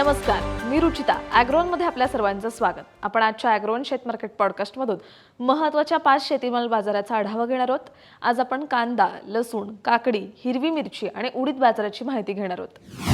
नमस्कार मी रुचिता ॲग्रोनमध्ये आपल्या सर्वांचं स्वागत. आपण आजच्या ॲग्रोन शेत मार्केट पॉडकास्टमधून महत्त्वाच्या पाच शेतीमाल बाजाराचा आढावा घेणार आहोत. आज आपण कांदा लसूण काकडी हिरवी मिरची आणि उडीद बाजाराची माहिती घेणार आहोत.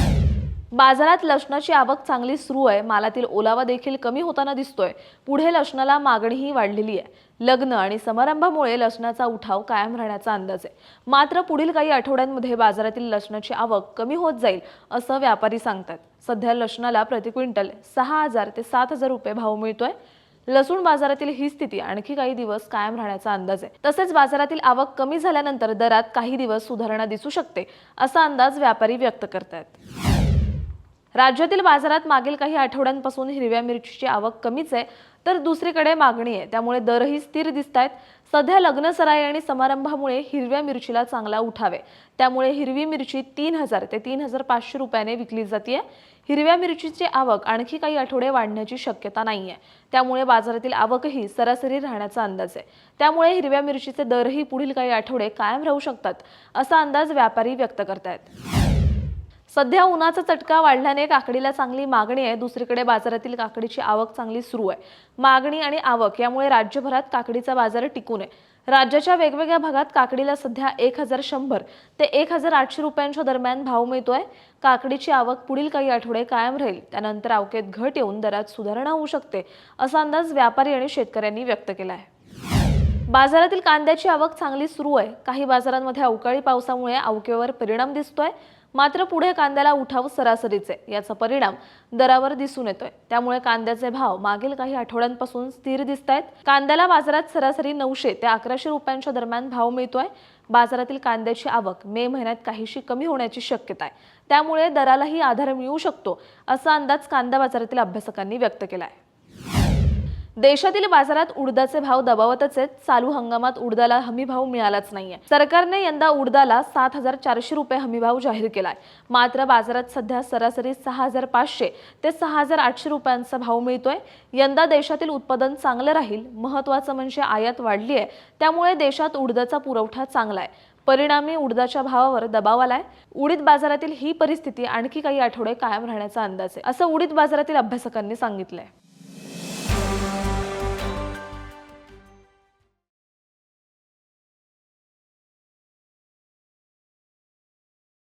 बाजारात लसणाची आवक चांगली सुरू आहे. मालातील ओलावा देखील कमी होताना दिसतोय. पुढे लसणाला मागणीही वाढलेली आहे. लग्न आणि समारंभामुळे लसणाचा उठाव कायम राहण्याचा अंदाज आहे. मात्र पुढील काही आठवड्यांमध्ये बाजारातील लसणाची आवक कमी होत जाईल असं व्यापारी सांगतात. सध्या लसणाला प्रति क्विंटल सहा हजार ते सात हजार रुपये भाव मिळतोय. लसूण बाजारातील ही स्थिती आणखी काही दिवस कायम राहण्याचा अंदाज आहे. तसेच बाजारातील आवक कमी झाल्यानंतर दरात काही दिवस सुधारणा दिसू शकते असा अंदाज व्यापारी व्यक्त करतात राज्यातील बाजारात मागील काही आठवड्यांपासून हिरव्या मिरचीची आवक कमीच आहे तर दुसरीकडे मागणी आहे. त्यामुळे दरही स्थिर दिसत आहेत सध्या लग्न सराई आणि समारंभामुळे हिरव्या मिरचीला चांगला उठावे. त्यामुळे हिरवी मिरची तीन हजार ते तीन हजार पाचशे रुपयाने विकली जाते हिरव्या मिरचीची आवक आणखी काही आठवडे वाढण्याची शक्यता नाही आहे त्यामुळे बाजारातील आवकही सरासरी राहण्याचा अंदाज आहे. त्यामुळे हिरव्या मिरचीचे दरही पुढील काही आठवडे कायम राहू शकतात असा अंदाज व्यापारी व्यक्त करतायत. सध्या उन्हाचा चटका वाढल्याने काकडीला चांगली मागणी आहे. दुसरीकडे बाजारातील काकडीची आवक चांगली सुरू आहे. मागणी आणि आवक यामुळे राज्यभरात काकडीचा बाजार टिकून आहे. राज्याच्या वेगवेगळ्या भागात काकडीला सध्या एक हजार शंभर ते एक हजार आठशे रुपयांच्या दरम्यान भाव मिळतोय. काकडीची आवक पुढील काही आठवडे कायम राहील. त्यानंतर अवकेत घट येऊन दरात सुधारणा होऊ शकते असा अंदाज व्यापारी आणि शेतकऱ्यांनी व्यक्त केला आहे. बाजारातील कांद्याची आवक चांगली सुरू आहे. काही बाजारांमध्ये अवकाळी पावसामुळे अवकेवर परिणाम दिसतोय. मात्र पुढे कांद्याला उठाव सरासरीचे. याचा परिणाम दरावर दिसून येतोय. त्यामुळे कांद्याचे भाव मागील काही आठवड्यांपासून स्थिर दिसत आहेत कांद्याला बाजारात सरासरी नऊशे ते अकराशे रुपयांच्या दरम्यान भाव मिळतोय. बाजारातील कांद्याची आवक मे महिन्यात काहीशी कमी होण्याची शक्यता आहे त्यामुळे दरालाही आधार मिळू शकतो असा अंदाज कांदा बाजारातील अभ्यासकांनी व्यक्त केला आहे देशातील बाजारात उडदाचे भाव दबावतच आहेत. चालू हंगामात उडदाला हमी भाव मिळालाच नाहीये. सरकारने यंदा उडदाला सात हजार चारशे रुपये हमी भाव जाहीर केलाय. मात्र बाजारात सध्या सरासरी सहा हजार पाचशे ते सहा हजार आठशे रुपयांचा भाव मिळतोय. यंदा देशातील उत्पादन चांगलं राहील. महत्वाचं म्हणजे आयात वाढली आहे त्यामुळे देशात उडदाचा पुरवठा चांगला आहे. परिणामी उडदाच्या भावावर दबाव आलाय. उडीद बाजारातील ही परिस्थिती आणखी काही आठवडे कायम राहण्याचा अंदाज आहे. असं उडीद बाजारातील अभ्यासकांनी सांगितलंय.